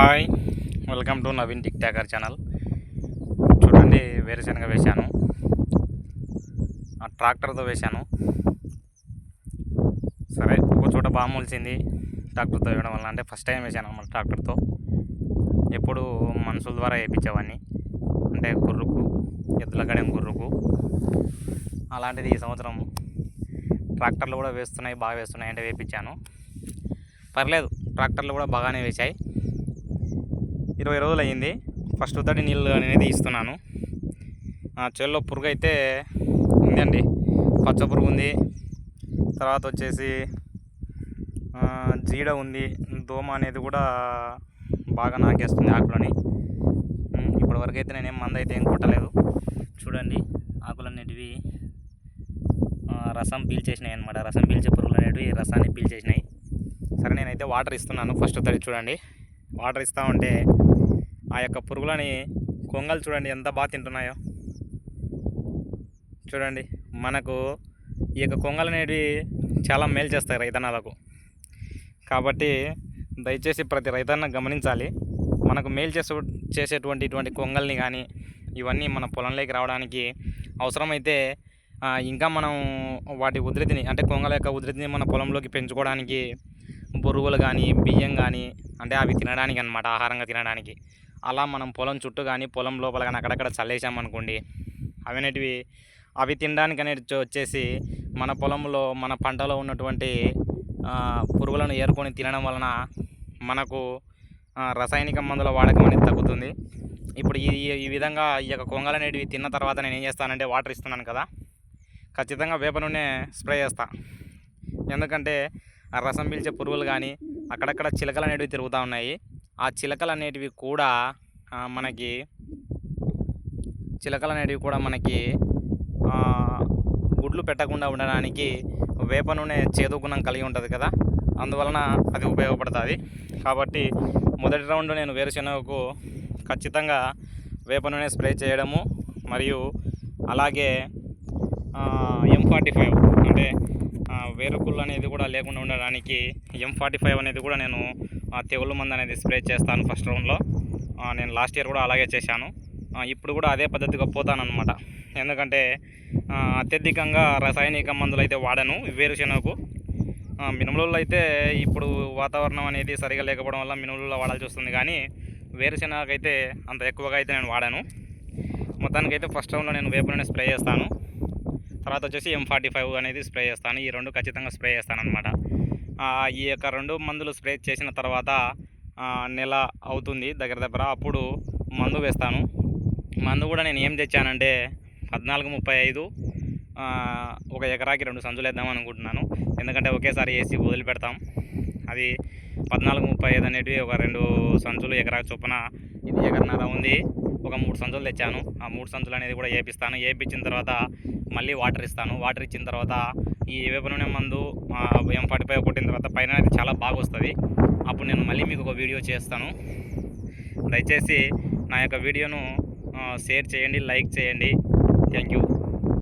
Hi welcome to Naveen tick talker channel. చూడండి వేరుశనగ వేశాను. ఆ ట్రాక్టర్తో వేశాను. సరే ఒక చోట బాగా మొలిచింది ట్రాక్టర్తో వేయడం వల్ల. అంటే ఫస్ట్ టైం వేశాను అనమాట ట్రాక్టర్తో. ఎప్పుడు మనుషుల ద్వారా వేయించేవాడిని. అంటే గుర్రుకు ఎద్దుల గడెం గుర్రుకు. అలాంటిది ఈ సంవత్సరం ట్రాక్టర్లు కూడా వేస్తున్నాయి బాగా వేస్తున్నాయి అంటే వేయించాను. పర్లేదు ట్రాక్టర్లు కూడా బాగానే వేశాయి. ఇరవై రోజులు అయ్యింది. ఫస్ట్ తడి నీళ్ళు అనేది ఇస్తున్నాను. ఆ చేల్లో పురుగు అయితే ఉందండి. పచ్చ పురుగు ఉంది. తర్వాత వచ్చేసి జీడ ఉంది. దోమ అనేది కూడా బాగా నాకేస్తుంది ఆకులని. ఇప్పటివరకు అయితే నేనేం మందు అయితే ఏం కొట్టలేదు. చూడండి ఆకులన్నిటివి రసం పీల్చేసినాయి అనమాట రసం పీల్చే పురుగులు అనేటివి రసాన్ని పీల్చేసినాయి. సరే నేనైతే వాటర్ ఇస్తున్నాను. ఫస్ట్ తడి చూడండి. వాటర్ ఇస్తా ఉంటే ఆ యొక్క పురుగులని కొంగలు చూడండి ఎంత బాగా తింటున్నాయో. చూడండి మనకు ఈ యొక్క కొంగలు అనేవి చాలా మేలు చేస్తాయి రైతన్నలకు. కాబట్టి దయచేసి ప్రతి రైతన్న గమనించాలి. మనకు మేలు చేసే చేసేటువంటి ఇటువంటి కొంగల్ని కానీ ఇవన్నీ మన పొలంలోకి రావడానికి అవసరమైతే ఇంకా మనం వాటి ఉధృతిని అంటే కొంగల యొక్క ఉధృతిని మన పొలంలోకి పెంచుకోవడానికి బొరుగులు కానీ బియ్యం కానీ అంటే అవి తినడానికి అనమాట ఆహారంగా తినడానికి. అలా మనం పొలం చుట్టూ కానీ పొలం లోపల కానీ అక్కడక్కడ చల్లేసామనుకోండి అవి అవి తినడానికి అనేది వచ్చేసి మన పొలంలో మన పంటలో ఉన్నటువంటి పురుగులను ఏరుకొని తినడం వలన మనకు రసాయనిక మందుల వాడకం అనేది తగ్గుతుంది. ఇప్పుడు ఈ ఈ- ఈ విధంగా ఈ యొక్క కొంగలు అనేటివి తిన్న తర్వాత నేను ఏం చేస్తానంటే వాటర్ ఇస్తున్నాను కదా ఖచ్చితంగా వేప నూనె స్ప్రే చేస్తా. ఎందుకంటే ఆ రసం పీల్చే పురుగులు కానీ అక్కడక్కడ చిలకలు అనేటివి తిరుగుతూ ఉన్నాయి. ఆ చిలకలు అనేటివి కూడా మనకి చిలకలు అనేటివి కూడా మనకి గుడ్లు పెట్టకుండా ఉండడానికి వేప నూనె చేదుగుణం కలిగి ఉంటుంది కదా? అందువలన అది ఉపయోగపడుతుంది. కాబట్టి మొదటి రౌండ్ నేను వేరుశనగకు ఖచ్చితంగా వేప నూనె స్ప్రే చేయడము మరియు అలాగే ఎం ఫార్టీ ఫైవ్ అంటే వేరుకుళ్ళు అనేది కూడా లేకుండా ఉండడానికి ఎం ఫార్టీ ఫైవ్ అనేది కూడా నేను ఆ, తెగులు మందు అనేది స్ప్రే చేస్తాను ఫస్ట్ రౌండ్లో నేను లాస్ట్ ఇయర్ కూడా అలాగే చేశాను. ఇప్పుడు కూడా అదే పద్ధతిగా పోతానమాట ఎందుకంటే అత్యధికంగా రసాయనిక మందులు అయితే వాడను వేరుశెనగకు. మినుములలో అయితే ఇప్పుడు వాతావరణం అనేది సరిగా లేకపోవడం వల్ల మినుములలో వాడాల్సి వస్తుంది కానీ వేరుశెనగకైతే అంత ఎక్కువగా అయితే నేను వాడాను. మొత్తానికైతే ఫస్ట్ రౌండ్లో నేను వేప స్ప్రే చేస్తాను. తర్వాత వచ్చేసి ఎం ఫార్టీ ఫైవ్ అనేది స్ప్రే చేస్తాను. ఈ రెండు ఖచ్చితంగా స్ప్రే చేస్తాను అనమాట ఈ యొక్క రెండు మందులు స్ప్రే చేసిన తర్వాత నెల అవుతుంది దగ్గర దగ్గర. అప్పుడు మందు వేస్తాను. మందు కూడా నేను ఏం తెచ్చానంటే పద్నాలుగు ముప్పై ఐదు ఒక ఎకరాకి రెండు సంచులు వేద్దాం అనుకుంటున్నాను. ఎందుకంటే ఒకేసారి వేసి వదిలిపెడతాం. అది పద్నాలుగు ముప్పై ఐదు అనేటివి ఒక రెండు సంచులు ఎకరా చొప్పున ఇది ఎకరన్నర ఉంది. ఒక మూడు సంచులు తెచ్చాను. ఆ మూడు సంచులు అనేది కూడా వేపిస్తాను. వేపించిన తర్వాత మళ్ళీ వాటర్ ఇస్తాను. వాటర్ ఇచ్చిన తర్వాత ఈ వేప నూనె మందు ఎం ఫార్టీ ఫైవ్ కొట్టిన తర్వాత పైన అనేది చాలా బాగా వస్తుంది. అప్పుడు నేను మళ్ళీ మీకు ఒక వీడియో చేస్తాను. దయచేసి నా యొక్క వీడియోను షేర్ చేయండి లైక్ చేయండి. Thank you